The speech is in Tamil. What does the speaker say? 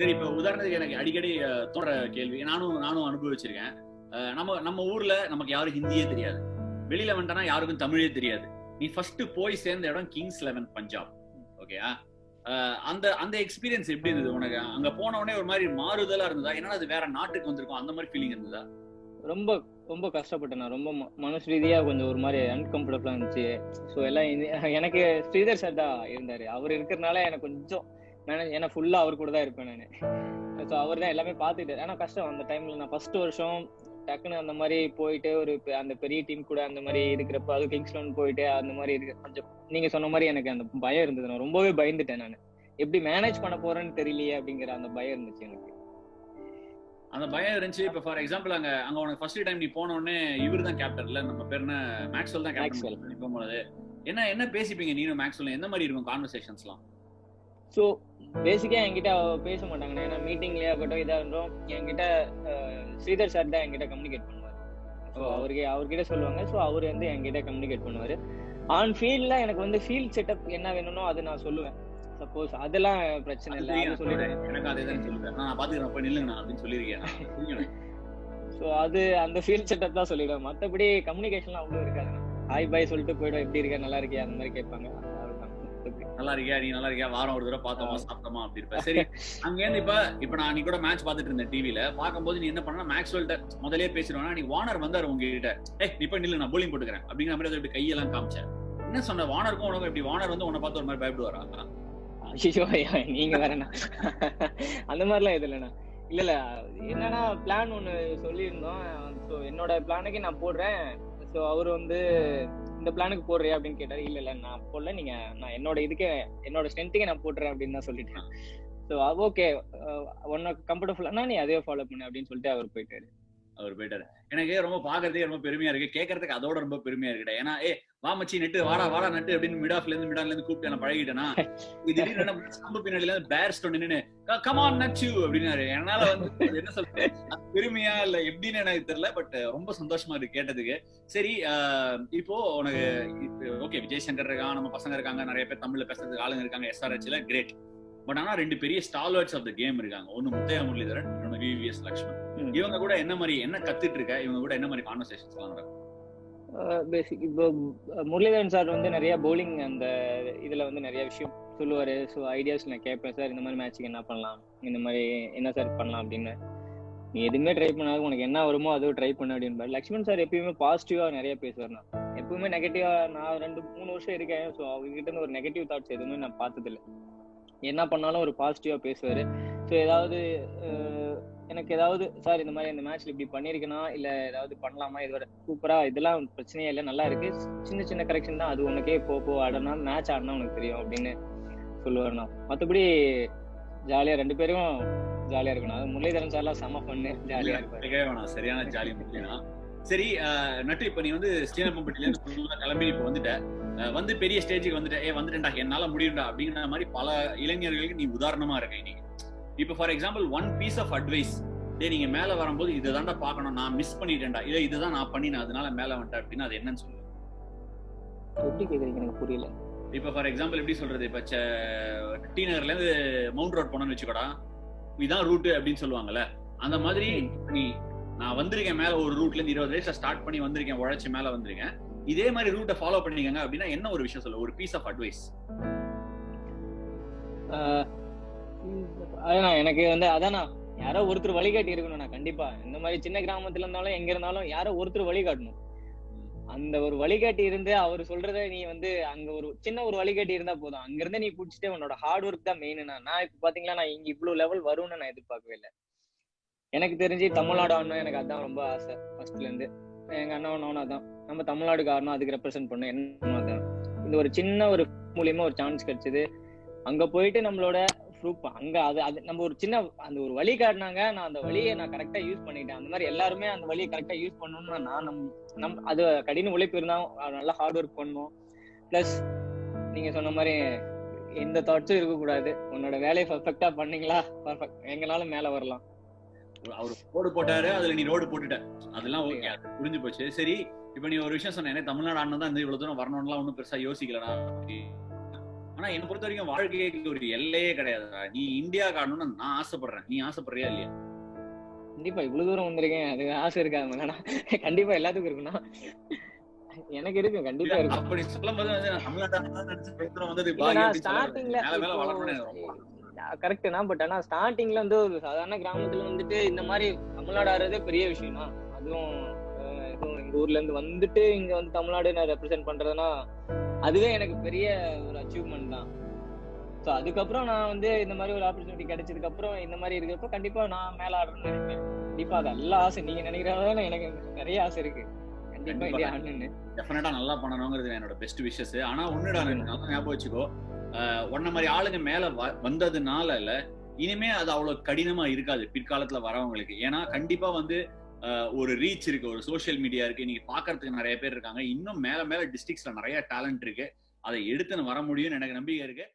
சரி இப்ப உதாரணத்துக்கு எனக்கு அடிக்கடி தோன்ற கேள்வி. நானும் நானும் அனுபவிச்சிருக்கேன். நம்ம நம்ம ஊர்ல நமக்கு யாரும் ஹிந்தியே தெரியாது. வெளியில வந்துட்டா யாருக்கும் தமிழே தெரியாது. நீ ஃபர்ஸ்ட் போய் சேர்ந்த இடம் கிங்ஸ் லெவன் பஞ்சாப் ஓகேயா அந்த அந்த எக்ஸ்பீரியன்ஸ் எப்படி இருந்தது உனக்கு? அங்க போன உடனே ஒரு மாதிரி மாறுதலா இருந்ததா? ஏன்னா அது வேற நாட்டுக்கு வந்திருக்கும்? அந்த மாதிரி ஃபீலிங் இருந்ததா? ரொம்ப ரொம்ப கஷ்டப்பட்டேன் நான். ரொம்ப ம- மனசு ரீதியா கொஞ்சம் ஒரு மாதிரி அன்கம்ஃபர்டபுளா இருந்துச்சு. ஸோ எல்லாம் எனக்கு ஸ்ரீதர் சார் தான் இருந்தாரு. அவர் இருக்கிறதுனால எனக்கு கொஞ்சம் மேனேஜ் ஏன்னா ஃபுல்லா அவர் கூட தான் இருப்பேன் நான். ஸோ அவர் தான் எல்லாமே பார்த்துக்கிட்டாரு ஆனா கஷ்டம் அந்த டைம்ல நான் ஃபர்ஸ்ட் வருஷம் டக்குன்னு அந்த மாதிரி போயிட்டு ஒரு அந்த பெரிய டீம் கூட அந்த மாதிரி இருக்கிறப்ப அது கிங்ஸ்லோன் போயிட்டு அந்த மாதிரி இருக்கு. கொஞ்சம் நீங்க சொன்ன மாதிரி எனக்கு அந்த பயம் இருந்தது. நான் ரொம்பவே பயந்துட்டேன் நான். எப்படி மேனேஜ் பண்ண போறேன்னு தெரியலையே அப்படிங்கிற அந்த பயம் இருந்துச்சு எனக்கு. அந்த பயம் இருந்துச்சு. இப்ப ஃபார் எக்ஸாம்பிள் அங்க அங்க உனக்கு ஃபர்ஸ்ட் டைம் நீ போன உடனே இவர் தான் கேப்டன்ல நம்ம பேர் என்ன? மேக்ஸ்வெல் தான். கேப்டன் போகும்போது. என்ன என்ன பேசிப்பீங்க? நீனும் மேக்ஸ்வெல் எந்த மாதிரி இருக்கும் கான்வர்சேஷன்ஸ்லாம் ஸோ பேசிக்கா என்கிட்ட பேச மாட்டாங்க ஏன்னா மீட்டிங்லயே ஆகட்டும் இதா இருக்கட்டும் என்கிட்ட ஸ்ரீதர் சார் தான் என்கிட்ட கம்யூனிகேட் பண்ணுவார். ஸோ அவருக்கு அவர்கிட்ட சொல்லுவாங்க. ஸோ அவர் வந்து என்கிட்ட கம்யூனிகேட் பண்ணுவாரு. ஆன் ஃபீல்ட்ல எனக்கு வந்து ஃபீல்ட் செட்டப் என்ன வேணுமோ அது நான் சொல்லுவேன். சப்போஸ் அதெல்லாம் பிரச்சனை இல்லை அது எனக்கு அதே தான் சொல்லுவேன். நான் பாத்துக்கிறேன். போய் நில்லுங்க அப்படின்னு சொல்லியிருக்கேன். ஸோ அது அந்த ஃபீல்ட் செட்டப் தான் சொல்லிடுவேன். மற்றபடி கம்யூனிகேஷன்லாம் அவ்வளோ இருக்காது ஹாய் பாய் சொல்லிட்டு போயிடும். எப்படி இருக்க? நல்லா இருக்கியா? அந்த மாதிரி கேட்பாங்க. நல்லா இருக்கியா? நீ நல்லா இருக்கியா? வாரம் ஒரு தடவை பார்த்தோமா? சாப்பிட்டோமா? அப்படி இருப்ப. சரி அங்க இருந்து இப்ப இப்ப நான் நீ கூட மேட்ச் பாத்துட்டு இருந்தேன் டிவில பாக்கும்போது நீ என்ன பண்ணா மேக்ஸ்வெல்ட்ட முதல்லயே பேசிடுவானா. நீ வானர் வந்தாரு உங்ககிட்ட. ஏய் நீ போய் நில்லு நான் போலிங் போட்டுக்கிறேன். அப்படிங்கிற மாதிரி கையெல்லாம் காமிச்சேன் என்ன சொன்ன? வானருக்கும் உனக்கு இப்படி வானர் வந்து உன்னை பார்த்து ஒரு மாதிரி பயப்படுவாரா? ஐயோ நீங்க வேறண்ணா அந்த மாதிரிலாம் எது இல்லைண்ணா. இல்ல இல்ல. என்னன்னா பிளான் ஒண்ணு சொல்லியிருந்தோம். என்னோட பிளானுக்கு நான் போடுறேன். ஸோ அவர் வந்து இந்த பிளானுக்கு போடுறியா? அப்படின்னு கேட்டாரு. இல்ல இல்ல நான் போடல. நீங்க நான் என்னோட இதுக்கே என்னோட ஸ்ட்ரென்த்துக்கே நான் போட்டுறேன் அப்படின்னு தான் சொல்லிட்டேன் ஸோ ஓகே உனக்கு கம்ஃபர்டபுளானா நீ அதே ஃபாலோ பண்ணு அப்படின்னு சொல்லிட்டு அவர் போயிட்டாரு. அவர் போயிட்டாரு. எனக்கு ரொம்ப பாக்குறதுக்கே ரொம்ப பெருமையா இருக்கு. கேட்கறதுக்கு அதோட ரொம்ப பெருமையா இருக்குடா. ஏன்னா ஏ வா மச்சி நெட்டு வாடா வாடா நட்டு அப்படின்னு மிட் ஆஃப்ல இருந்து மிட் இருந்து கூப்பிட்டு நான் பழகிட்டேனா இது பின்னாடில இருந்து பேர் ஸ்டோன் நின்னு கமான் நச்சு அப்படின்னாரு. என்னால வந்து என்ன சொல்றது? பெருமையா இல்ல எப்படின்னு எனக்கு தெரியல பட் ரொம்ப சந்தோஷமா இருக்கு கேட்டதுக்கு. சரி இப்போ உனக்கு ஓகே விஜய் சங்கர் இருக்கான் நம்ம பசங்க இருக்காங்க நிறைய பேர் தமிழ்ல பேசுறதுக்கு ஆளுங்க இருக்காங்க எஸ்ஆர்ஹெச்ல கிரேட் பட் ஆனா ரெண்டு பெரிய ஸ்டால்வர்ட்ஸ் ஆஃப் த கேம் இருக்காங்க. ஒன்னு முத்தையா முரளிதரன் இன்னொன்னு விவிஎஸ் லக்ஷ்மண். ம். இவங்க கூட என்ன மாதிரி என்ன கத்துட்டு இருக்க இவங்க கூட என்ன மாதிரி கான்வர்சேஷன்ஸ் எல்லாம் நடக்கும்? பேசிக் இப்போ முரளிதரன் சார் வந்து நிறைய பவுலிங் அந்த இதுல வந்து நிறைய விஷயம் சொல்லுவாரு. ஸோ ஐடியாஸ் நான் கேட்பேன் சார் இந்த மாதிரி மேட்ச்சுக்கு என்ன பண்ணலாம்? இந்த மாதிரி என்ன சார் பண்ணலாம் அப்படின்னு. நீ எதுவுமே ட்ரை பண்ணாலும் உனக்கு என்ன வருமோ அதுவும் ட்ரை பண்ண அப்படின்னு. லக்ஷ்மண் சார் எப்பயுமே பாசிட்டிவா நிறைய பேசுவார் நான் எப்பவுமே நெகட்டிவா நான் ரெண்டு மூணு வருஷம் இருக்கேன். ஸோ அவங்ககிட்ட இருந்து ஒரு நெகட்டிவ் தாட்ஸ் எதுவுமே நான் பார்த்ததில்ல. என்ன பண்ணாலும் ஒரு பாசிட்டிவா பேசுவாரு. ஸோ ஏதாவது எனக்கு ஏதாவது சார் இந்த மாதிரி இந்த மேட்ச்ல இப்படி பண்ணிருக்கனா? இல்ல ஏதாவது பண்ணலாமா? இதோட சூப்பரா இதெல்லாம் பிரச்சனையே இல்லை. நல்லா இருக்கு. சின்ன சின்ன கரெக்ஷன் தான். அது உனக்கே போ போ ஆடனா மேட்ச் ஆடினா உனக்கு தெரியும் அப்படின்னு சொல்லுவாருண்ணா. மத்தபடி ஜாலியா ரெண்டு பேரும் ஜாலியா இருக்கணும். அது முரளிதரன் சார்லாம் செம பண்ணு ஜாலியா வேணாம். சரியான ஜாலி முக்கியம் சரி நட்டு இப்ப நீ வந்து ஸ்ரீனப்பம்பட்டில இருந்து கிளம்பி இப்ப வந்துட்ட. வந்து பெரிய ஸ்டேஜுக்கு வந்துட்ட. ஏ வந்துட்டேன்டா. என்னால முடியும்டா. அப்படிங்கிற மாதிரி பல இளைஞர்களுக்கு நீ உதாரணமா இருக்க இன்னைக்கு. இப்ப for example one piece of advice டே நீங்க மேல வரும்போது இதை தாண்டா பார்க்கணும் நான் மிஸ் பண்ணிட்டேன்டா. இல்ல இதுதான் நான் பண்ணினேன் அதனால மேல வந்துட்டேன் அப்படின்னு அது என்னன்னு சொல்லு. எப்படி கேக்குறீங்க? எனக்கு புரியல. இப்ப ஃபார் எக்ஸாம்பிள் எப்படி சொல்றது? இப்ப டி நகர்ல இருந்து மவுண்ட் ரோட் போனோம்னு வச்சுக்கோடா இதான் ரூட் அப்படின்னு சொல்லுவாங்கல்ல. அந்த மாதிரி நீ நான் வந்திருக்கேன் மேல ஒரு ரூட்ல இருந்து இருபது வயசுல ஸ்டார்ட் பண்ணி வந்திருக்கேன் உழைச்சு மேல வந்திருக்கேன். இதே மாதிரி ரூட்டை ஃபாலோ பண்ணிக்கங்க அப்படின்னா என்ன ஒரு விஷயம் சொல்ல? ஒரு பீஸ் ஆஃப் அட்வைஸ் அதான் எனக்கு வந்து அதானா யாரோ ஒருத்தர் வழிகாட்டி இருக்கணும் நான் கண்டிப்பா. இந்த மாதிரி சின்ன கிராமத்துல இருந்தாலும் எங்க இருந்தாலும் யாரோ ஒருத்தர் வழிகாட்டணும் அந்த ஒரு வழிகாட்டி இருந்து அவர் சொல்றத நீ வந்து அங்க ஒரு சின்ன ஒரு வழிகாட்டி இருந்தா போதும். அங்க இருந்து நீ புடிச்சிட்டு உன்னோட ஹார்ட் ஒர்க் தான் மெயின் நான் இப்ப பாத்தீங்களா நான் இங்க இவ்வளவு லெவல் வரும்னு நான் எதிர்பார்க்கவே இல்லை. எனக்கு தெரிஞ்சு தமிழ்நாடு ஆடணும் எனக்கு அதான் ரொம்ப ஆசை ஃபர்ஸ்ட்ல இருந்து. எங்க அண்ணன் அதான். நம்ம தமிழ்நாடுக்கு ஆடணும் அதுக்கு ரெப்ரசென்ட் பண்ணணும் என்ன அதான். இந்த ஒரு சின்ன ஒரு மூலியமா ஒரு சான்ஸ் கிடைச்சது. அங்க போயிட்டு நம்மளோட ப்ரூஃப் அங்க அது அது நம்ம ஒரு சின்ன அந்த ஒரு வழி காட்டினாங்க. நான் அந்த வழியை நான் கரெக்டா யூஸ் பண்ணிட்டேன். அந்த மாதிரி எல்லாருமே அந்த வழியை கரெக்டா யூஸ் பண்ணணும்னு நான் நம் நம் அது கடின உழைப்பு இருந்தா நல்லா ஹார்ட் ஒர்க் பண்ணணும் ப்ளஸ் நீங்க சொன்ன மாதிரி எந்த தாட்ஸும் இருக்கக்கூடாது. உன்னோட வேலையை பர்ஃபெக்டா பண்ணீங்களா? பர்ஃபெக்ட் எங்கனாலும் மேல வரலாம். அவர் ரோடு போட்டாரு. அதுல நீ ரோடு போட்டுட்ட. அதெல்லாம் ஓகே புரிஞ்சு போச்சு. சரி இப்ப நீ ஒரு விஷயம் சொன்ன தமிழ்நாடு ஆடணும் தான் இந்த இவ்வளவு தூரம் வரணும்லாம் ஒன்றும் பெருசா யோசிக்கலடா. ஆனா என்ன பொறுத்த வரைக்கும் வாழ்க்கைக்கு ஒரு எல்லையே கிடையாதுடா. நீ இந்தியா காணணும்னு நான் ஆசைப்படுறேன். நீ ஆசைப்படுறியா இல்லையா? கண்டிப்பா இவ்வளவு தூரம் வந்திருக்கேன். அது ஆசை இருக்காது. கண்டிப்பா எல்லாத்துக்கும் இருக்கும்னா எனக்கு இருக்கும் கண்டிப்பா இருக்கும். அப்படி சொல்லும் போது வந்து நான் தமிழ்நாட்டுல தான் நினைச்சு பேசுறோம் வந்தது இல்ல, பாக்கியம் நான் அப்படின்னு சொல்லாத. ஸ்டார்டிங்ல கரெக்ட் தான் பட் ஆனா ஸ்டார்டிங்ல வந்து ஒரு சாதாரண கிராமத்துல வந்துட்டு இந்த மாதிரி தமிழ்நாடு ஆடுறதே பெரிய விஷயம் தான் அதுவும் எங்க ஊர்ல இருந்து வந்துட்டு இங்க வந்து தமிழ்நாடு நான் ரெப்ரசென்ட் பண்றதுன்னா அதுவே எனக்கு பெரிய ஒரு அச்சீவ்மெண்ட் தான். ஸோ அதுக்கப்புறம் நான் வந்து இந்த மாதிரி ஒரு ஆப்பர்ச்சுனிட்டி கிடைச்சதுக்கு அப்புறம் இந்த மாதிரி இருக்கிறப்ப கண்டிப்பா நான் மேல ஆடுறேன்னு நினைப்பேன். கண்டிப்பா அது நல்ல ஆசை. நீங்க நினைக்கிறதால எனக்கு நிறைய ஆசை இருக்கு. கண்டிப்பா. இந்தியா ஆடணும்னு. டெஃபினட்டா நல்லா பண்ணணுங்கிறது என்னோட பெஸ்ட் விஷஸ் ஆனா நல்லா ஞாபகம் வச்சுக்கோ. உன்ன மாதிரி ஆளுங்க மேல வந்ததுனால இல்ல இனிமே அது அவ்வளவு கடினமா இருக்காது பிற்காலத்துல வரவங்களுக்கு. ஏன்னா கண்டிப்பா வந்து ஒரு ரீச் இருக்கு ஒரு சோஷியல் மீடியா இருக்கு. நீங்க பாக்குறதுக்கு நிறைய பேர் இருக்காங்க. இன்னும் மேல மேல டிஸ்ட்ரிக்ட்ஸ்ல நிறைய டேலண்ட் இருக்கு. அதை எடுத்துன்னு வர முடியும்னு எனக்கு நம்பிக்கை இருக்கு.